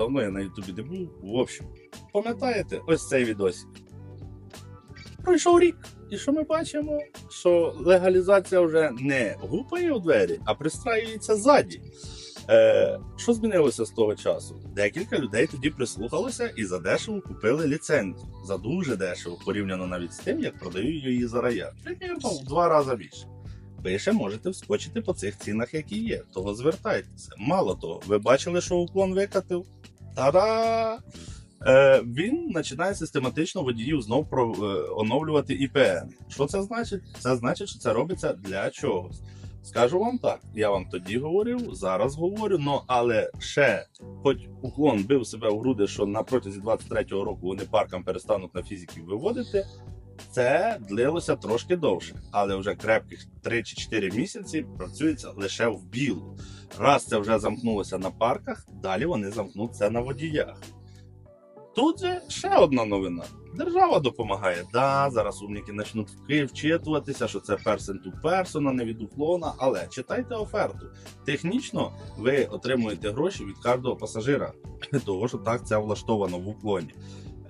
давно я на Ютубі не був. В общем, пам'ятаєте, ось цей відосик. Пройшов рік, і що ми бачимо? Що легалізація вже не гупає у двері, а пристраюється ззаді. Е, що змінилося з того часу? Декілька людей тоді прислухалося і задешево купили ліцензію. За дуже дешево, порівняно навіть з тим, як продають її за рая. В два рази більше. Ви ще можете вскочити по цих цінах, які є, того звертайтеся. Мало того, ви бачили, що уклон викатив? Та-да! Е, він починає систематично водіїв знов про, е, оновлювати ІПН. Що це значить? Це значить, що це робиться для чогось. Скажу вам так, я вам тоді говорив, зараз говорю, но але ще, хоч уклон бив себе в груди, що на протязі 23-го року вони паркам перестануть на фізиків виводити. Це длилося трошки довше, але вже крепких 3 чи 4 місяці працюється лише в білу. Раз це вже замкнулося на парках, далі вони замкнуть це на водіях. Тут же ще одна новина. Держава допомагає. Да, зараз умніки почнуть вчитуватися, що це person to person, а не від уклона. Але читайте оферту. Технічно ви отримуєте гроші від кожного пасажира, того що так це влаштовано в уклоні.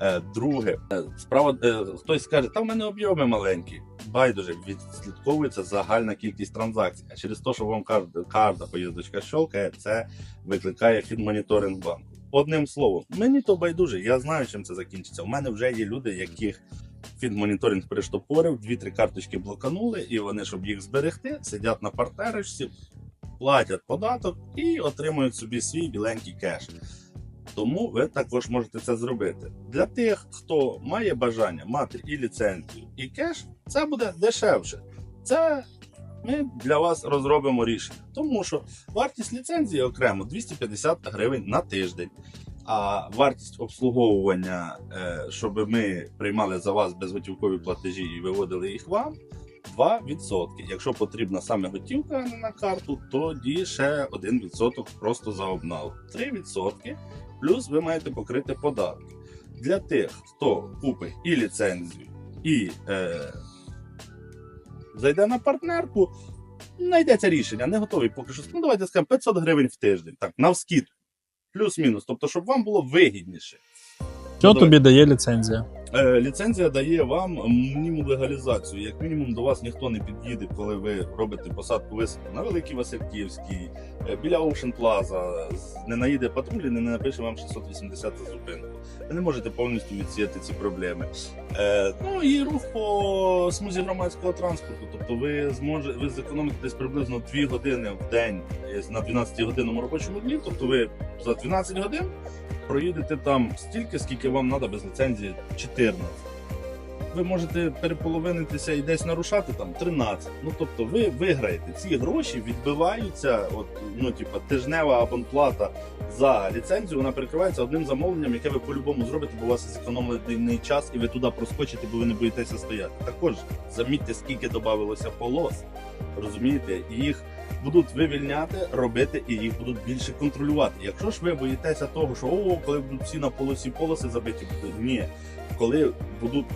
Е, Друге, е, справа е, хтось скаже, та в мене об'єми маленькі. Байдуже, відслідковується загальна кількість транзакцій. А через те, що вам карта, поїздочка щолкає, це викликає фінмоніторинг банку. Одним словом, мені то байдуже, я знаю, чим це закінчиться. У мене вже є люди, яких фінмоніторинг приштопорив, дві-три карточки блоканули, і вони, щоб їх зберегти, сидять на партерочці, платять податок і отримують собі свій біленький кеш. Тому ви також можете це зробити. Для тих, хто має бажання мати і ліцензію, і кеш, це буде дешевше. Це ми для вас розробимо рішення. Тому що вартість ліцензії окремо 250 гривень на тиждень. А вартість обслуговування, е, щоб ми приймали за вас безготівкові платежі і виводили їх вам, 2%. Якщо потрібна саме готівка на карту, тоді ще 1% просто за обнал. 3%. Плюс ви маєте покрити податки. Для тих, хто купить і ліцензію, і е, зайде на партнерку, знайдеться рішення. Не готовий поки що. Ну, давайте скажемо 500 гривень в тиждень. Так, навскід. Плюс-мінус. Тобто, щоб вам було вигідніше. Що тобі дає ліцензія? Е, ліцензія дає вам мінімум легалізацію. Як мінімум до вас ніхто не під'їде, коли ви робите посадку висадку на Великій Васильківській, е, біля Ocean Plaza, не наїде патруль і не напише вам 680 за зупинку. Ви не можете повністю відсіяти ці проблеми. Е, ну і рух по смузі громадського транспорту. Тобто ви зможете ви зекономите десь приблизно 2 години в день на 12 годинному робочому дні. Тобто ви за 12 годин проїдете там стільки, скільки вам треба без ліцензії 14. Ви можете переполовинитися і десь нарушати там 13. Ну тобто ви виграєте. Ці гроші відбиваються, от, ну, типа, тижнева абонплата за ліцензію, вона перекривається одним замовленням, яке ви по-любому зробите, бо у вас зекономлений час, і ви туди проскочите, бо ви не боїтеся стояти. Також замітьте, скільки додавалося полос. Розумієте, їх будуть вивільняти, робити і їх будуть більше контролювати. Якщо ж ви боїтеся того, що о, коли будуть всі на полосі полоси забиті, ні. Коли будуть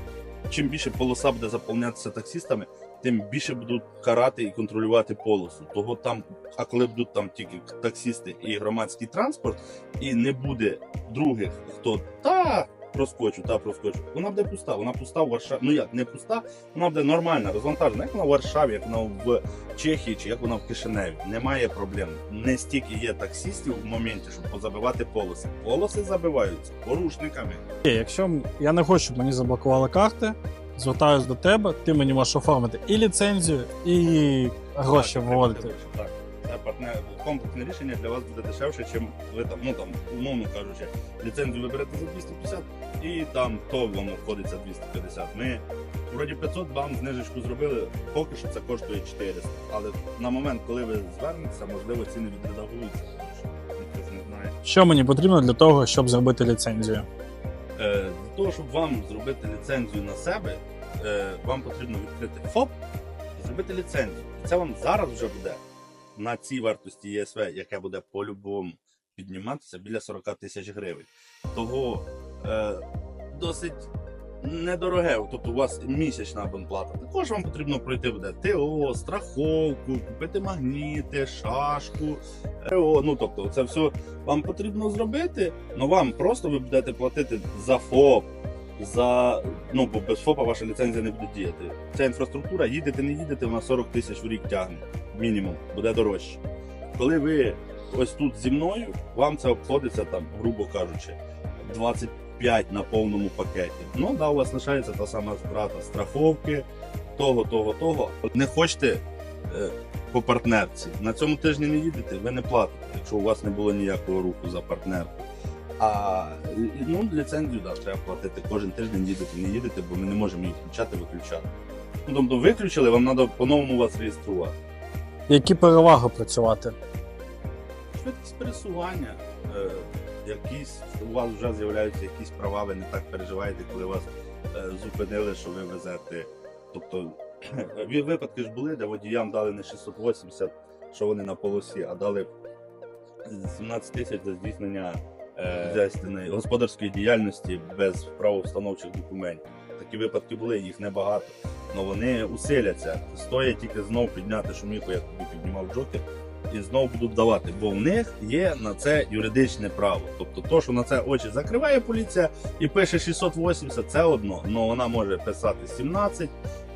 чим більше полоса буде заповнятися таксістами, тим більше будуть карати і контролювати полосу. Того там, а коли будуть там тільки таксісти і громадський транспорт, і не буде других, хто та проскочу, та проскочу, вона буде пуста. Вона пуста в Варшаві. Ну як не пуста, вона буде нормальна, розвантажена. Як вона в Варшаві, як вона в Чехії чи як вона в Кишиневі. Немає проблем. Не стільки є таксістів в моменті, щоб позабивати полоси. Полоси забиваються порушниками. Якщо я не хочу, щоб мені заблокували карти, звертаюсь до тебе, ти мені можеш оформити і ліцензію, і гроші виводити. так, Так, партнер комплексне рішення для вас буде дешевше, чим ви там, ну там, умовно кажучи, ліцензію ви берете за 250 і там то воно входиться 250. Ми вроді 500 вам знижечку зробили, поки що це коштує 400. Але на момент, коли ви звернетеся, можливо, ціни відредагуються, тому що ніхто ж не знає. Що мені потрібно для того, щоб зробити ліцензію? Е, Для того, щоб вам зробити ліцензію на себе, е, вам потрібно відкрити ФОП і зробити ліцензію. І це вам зараз вже буде на цій вартості ЄСВ, яке буде по-любому підніматися біля 40 тисяч гривень. Того е, досить недороге, тобто у вас місячна абонплата. Також вам потрібно пройти буде ТО, страховку, купити магніти, шашку, РО. Ну тобто, це все вам потрібно зробити, але вам просто ви будете платити за ФОП. За ну бо без ФОПа ваша ліцензія не буде діяти. Ця інфраструктура, їдете, не їдете, вона 40 тисяч в рік тягне. Мінімум, буде дорожче. Коли ви ось тут зі мною, вам це обходиться там, грубо кажучи, 25 на повному пакеті. Ну да, у вас лишається та сама втрата страховки, того, того, того. Не хочете е, по партнерці. На цьому тижні не їдете, ви не платите, якщо у вас не було ніякого руху за партнерку. А ну, ліцензію да, треба платити кожен тиждень їдете, не їдете, бо ми не можемо її включати, виключати. Ну, тобто виключили, вам треба по-новому вас реєструвати. Які переваги працювати? Швидкість пересування, е, якісь, у вас вже з'являються якісь права, ви не так переживаєте, коли вас е, зупинили, що ви везете. Тобто випадки ж були, де водіям дали не 680, що вони на полосі, а дали 17 тисяч за здійснення е, господарської діяльності без правовстановчих документів. Такі випадки були, їх небагато. Але вони усиляться. Стоїть тільки знов підняти шуміху, як тобі піднімав Джокер, і знову будуть давати, бо в них є на це юридичне право. Тобто, то, що на це очі закриває поліція і пише 680, це одно, але вона може писати 17,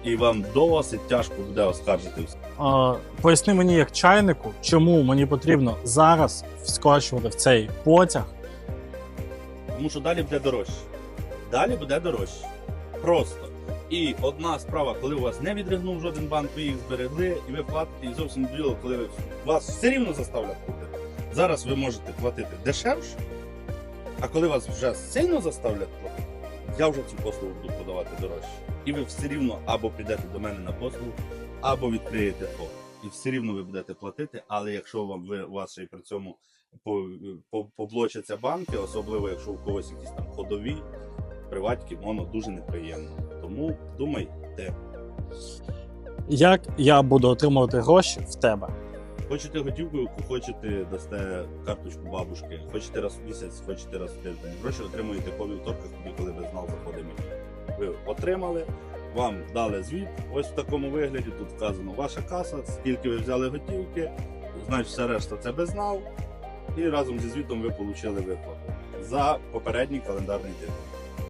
і вам досить тяжко буде оскаржити все. А, поясни мені як чайнику, чому мені потрібно зараз вскочувати в цей потяг. Тому що далі буде дорожче. Далі буде дорожче. Просто. І одна справа, коли у вас не відригнув жоден банк, ви їх зберегли, і ви платите, і зовсім діло, коли вас все рівно заставлять платити. Зараз ви можете платити дешевше, а коли вас вже сильно заставлять платити, я вже цю послугу буду подавати дорожче. І ви все рівно або підете до мене на послугу, або відкриєте ФОП. І все рівно ви будете платити, але якщо вам ви у вас ще й при цьому по- по- поблочаться банки, особливо якщо у когось якісь там ходові, приватки, воно дуже неприємно. Тому думайте, Як я буду отримувати гроші в тебе? хочете готівкою, хочете дасте карточку бабушки, хочете раз в місяць, хочете раз в тиждень. Гроші отримуєте по вівторках, тоді, коли ви знал заходимо. Ви отримали, вам дали звіт. Ось в такому вигляді тут вказано ваша каса, скільки ви взяли готівки, значить все решта це безнал. І разом зі звітом ви отримали виплату за попередній календарний тиждень.